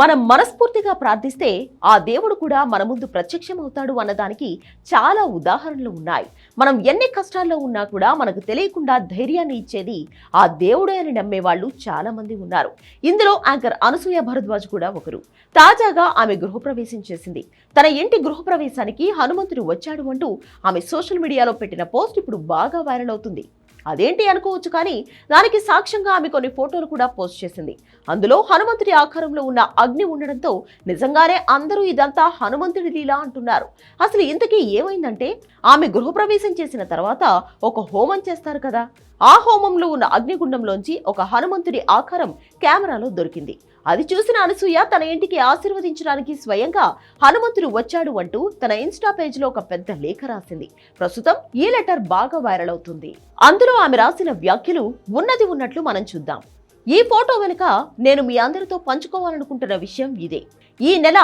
మనం మనస్ఫూర్తిగా ప్రార్థిస్తే ఆ దేవుడు కూడా మన ముందు ప్రత్యక్షమవుతాడు అన్నదానికి చాలా ఉదాహరణలు ఉన్నాయి. మనం ఎన్ని కష్టాల్లో ఉన్నా కూడా మనకు తెలియకుండా ధైర్యాన్ని ఇచ్చేది ఆ దేవుడే అని నమ్మే వాళ్ళు చాలామంది ఉన్నారు. ఇందులో యాంకర్ అనసూయ భరద్వాజ్ కూడా ఒకరు. తాజాగా ఆమె గృహప్రవేశం చేసింది. తన ఇంటి గృహప్రవేశానికి హనుమంతుడు వచ్చాడు అంటూ ఆమె సోషల్ మీడియాలో పెట్టిన పోస్ట్ ఇప్పుడు బాగా వైరల్ అవుతుంది. అదేంటి అనుకోవచ్చు కానీ దానికి సాక్ష్యంగా ఆమె కొన్ని ఫోటోలు కూడా పోస్ట్ చేసింది. అందులో హనుమంతుడి ఆకారంలో ఉన్న అగ్ని ఉండడంతో నిజంగానే అందరూ ఇదంతా హనుమంతుడి లీలా అంటున్నారు. అసలు ఇంతకీ ఏమైందంటే ఆమె గృహప్రవేశం చేసిన తర్వాత ఒక హోమం చేస్తారు కదా. ఆ హోమంలో ఉన్న అగ్నిగుండంలోంచి ఒక హనుమంతుడి ఆకారం కెమెరాలో దొరికింది. అది చూసిన అనసూయ తన ఇంటికి ఆశీర్వదించడానికి స్వయంగా హనుమంతుడు వచ్చాడు అంటూ తన ఇన్స్టా పేజ్లో ఒక పెద్ద లేఖ రాసింది. ప్రస్తుతం ఈ లెటర్ బాగా వైరల్ అవుతుంది. అందులో ఆమె రాసిన వ్యాఖ్యలు ఉన్నది ఉన్నట్లు మనం చూద్దాం. ఈ ఫోటో వెనుక నేను మీ అందరితో పంచుకోవాలనుకుంటున్న విషయం ఇదే. ఈ నెల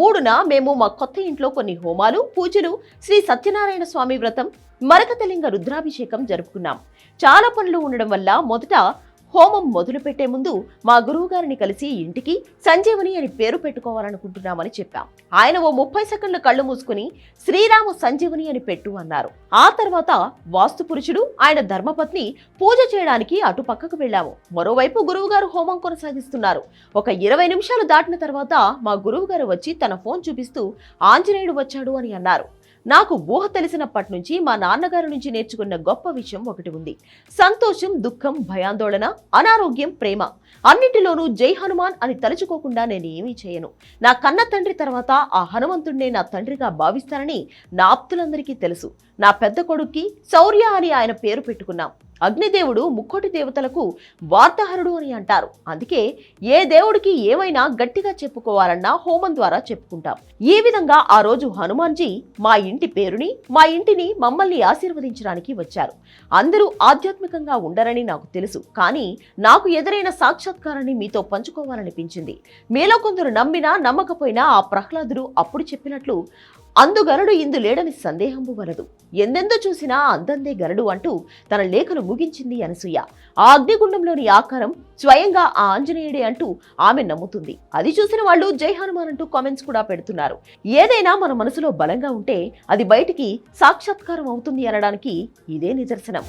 మూడున మేము మా కొత్త ఇంట్లో కొన్ని హోమాలు పూజలు శ్రీ సత్యనారాయణ స్వామి వ్రతం మరకతలింగ రుద్రాభిషేకం జరుపుకున్నాం. చాలా పనులు ఉండడం వల్ల మొదట హోమం మొదలుపెట్టే ముందు మా గురువుగారిని కలిసి ఇంటికి సంజీవని అని పేరు పెట్టుకోవాలనుకుంటున్నామని చెప్పాం. ఆయన ఓ ముప్పై సెకండ్ల కళ్ళు మూసుకుని శ్రీరామ సంజీవని అని పెట్టు అన్నారు. ఆ తర్వాత వాస్తు పురుషుడు ఆయన ధర్మపత్ని పూజ చేయడానికి అటు పక్కకు వెళ్ళాము. మరోవైపు గురువుగారు హోమం కొనసాగిస్తున్నారు. ఒక ఇరవై నిమిషాలు దాటిన తర్వాత మా గురువుగారు వచ్చి తన ఫోన్ చూపిస్తూ ఆంజనేయుడు వచ్చాడు అని అన్నారు. నాకు ఊహ తెలిసినప్పటి నుంచి మా నాన్నగారి నుంచి నేర్చుకున్న గొప్ప విషయం ఒకటి ఉంది. సంతోషం దుఃఖం భయాందోళన అనారోగ్యం ప్రేమ. అన్నిటిలోనూ జై హనుమాన్ అని తలుచుకోకుండా నేను ఏమీ చేయను. నా కన్న తండ్రి తర్వాత ఆ హనుమంతుడినే నా తండ్రిగా భావిస్తానని నా ఆప్తులందరికీ తెలుసు. నా పెద్ద కొడుక్కి శౌర్య అని ఆయన పేరు పెట్టుకున్నాం. అగ్నిదేవుడు ముక్కోటి దేవతలకు వార్తాహరుడు అని అంటారు. అందుకే ఏ దేవుడికి ఏమైనా గట్టిగా చెప్పుకోవాలన్నా హోమం ద్వారా చెప్పుకుంటాం. ఈ విధంగా ఆ రోజు హనుమాన్జీ మా ఇంటి పేరుని మా ఇంటిని మమ్మల్ని ఆశీర్వదించడానికి వచ్చారు. అందరూ ఆధ్యాత్మికంగా ఉండరని నాకు తెలుసు. కానీ నాకు ఎదురైన సాక్షాత్కారాన్ని మీతో పంచుకోవాలనిపించింది. మీలో కొందరు నమ్మినా నమ్మకపోయినా ఆ ప్రహ్లాదుడు అప్పుడు చెప్పినట్లు అందుగరుడు ఇందు లేడని సందేహము వలదు. ఎందెందో చూసినా అందందే గరుడు అంటూ తన లేఖను ముగించింది అనసూయ. ఆ అగ్నిగుండంలోని ఆకారం స్వయంగా ఆ ఆంజనేయుడే అంటూ ఆమె నమ్ముతుంది. అది చూసిన వాళ్ళు జై హనుమాన్ అంటూ కామెంట్స్ కూడా పెడుతున్నారు. ఏదైనా మన మనసులో బలంగా ఉంటే అది బయటికి సాక్షాత్కారం అవుతుంది అనడానికి ఇదే నిదర్శనం.